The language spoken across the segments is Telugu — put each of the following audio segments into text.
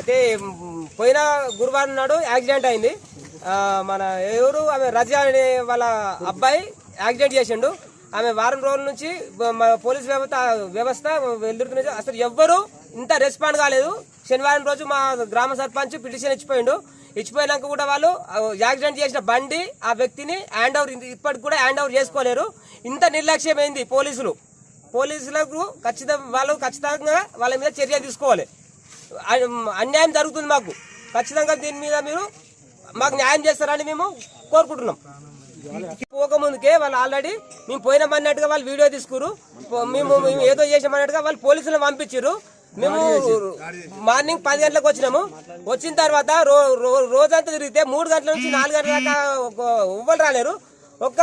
అయితే పోయిన గురువారం నాడు యాక్సిడెంట్ అయింది. మన ఎవరు ఆమె రజా అనే వాళ్ళ అబ్బాయి యాక్సిడెంట్ చేసిండు. ఆమె వారం రోజుల నుంచి పోలీస్ వ్యవస్థ వ్యవస్థ వెళ్తున్న అసలు ఎవ్వరు ఇంత రెస్పాండ్ కాలేదు. శనివారం రోజు మా గ్రామ సర్పంచ్ పిటిషన్ ఇచ్చిపోయిండు. ఇచ్చిపోయినాక కూడా వాళ్ళు యాక్సిడెంట్ చేసిన బండి ఆ వ్యక్తిని హ్యాండ్ ఓవర్ ఇప్పటికి కూడా హ్యాండ్ ఓవర్ చేసుకోలేరు. ఇంత నిర్లక్ష్యమైంది పోలీసులు. పోలీసులకు ఖచ్చితంగా వాళ్ళు ఖచ్చితంగా వాళ్ళ మీద చర్య తీసుకోవాలి. అన్యాయం జరుగుతుంది మాకు. ఖచ్చితంగా దీని మీద మీరు మాకు న్యాయం చేస్తారని మేము కోరుకుంటున్నాం. పోకముందుకే వాళ్ళు ఆల్రెడీ మేము పోయినామన్నట్టుగా వాళ్ళు వీడియో తీసుకురు. పో- మేము మేము ఏదో చేసామన్నట్టుగా వాళ్ళు పోలీసులను పంపించారు మేము మార్నింగ్ పది గంటలకు వచ్చినాము. వచ్చిన తర్వాత రో రోజంతా తిరిగితే మూడు గంటల నుంచి నాలుగు గంటల దాకా ఎవ్వరు రాలేరు. ఒక్క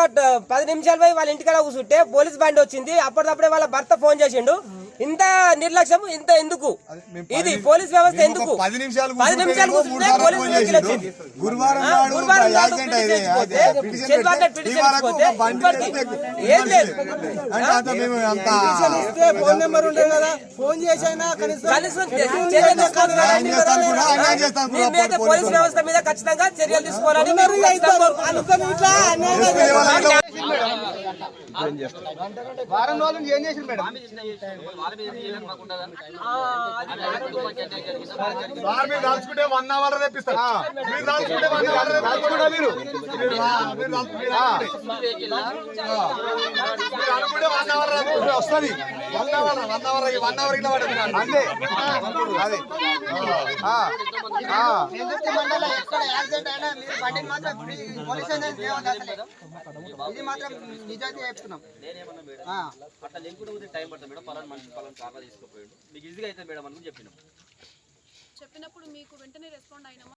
పది నిమిషాలు పోయి వాళ్ళ ఇంటికాడ కూర్చుంటే పోలీస్ బండి వచ్చింది. అప్పటికప్పుడే వాళ్ళ భర్త ఫోన్ చేసిండు. ఇంత నిర్లక్ష్యం ఇంత ఎందుకు? ఇది పోలీస్ వ్యవస్థ ఎందుకు? పది నిమిషాలు పది నిమిషాలు కూర్చుంటే పోలీస్ వెహికల్ వచ్చింది. గురువారం నాడు ఏం లేదు. ఫోన్ నెంబర్ కదా. ఫోన్ చేసైనా కనీసం పోలీస్ వ్యవస్థ మీద ఖచ్చితంగా చర్యలు తీసుకోవాలని వారం రోజులు ఏం చేసింది మేడం? దాల్చుకుంటే వన్ అవర్ తెప్పిస్తారు మీరు దాల్చుకుంటే వన్ అవర్ దాల్చుకుంటా మీరు. వస్తుంది one hour one hour one hour పడుతుంది అంతే అదే నివృత్తి మండల ఎక్కడ యాక్సిడెంట్ అయినా మీరు బండిని మాత్రం ఫ్రీ పోలీస్ అనేది లేవద్దు అసలే ఇది మాత్రం నిజాయితీ చెప్తున్నాం ఆ. అట్లా లేకుండా పోతే టైం పడుతుంది మేడం పలానా మనిషి పలానా కార్లో తీసుకుపోయాడు. మీకు ఈజీగా అయితే మేడం అని చెప్పినాం. చెప్పినప్పుడు మీకు వెంటనే రెస్పాండ్ అయినామా?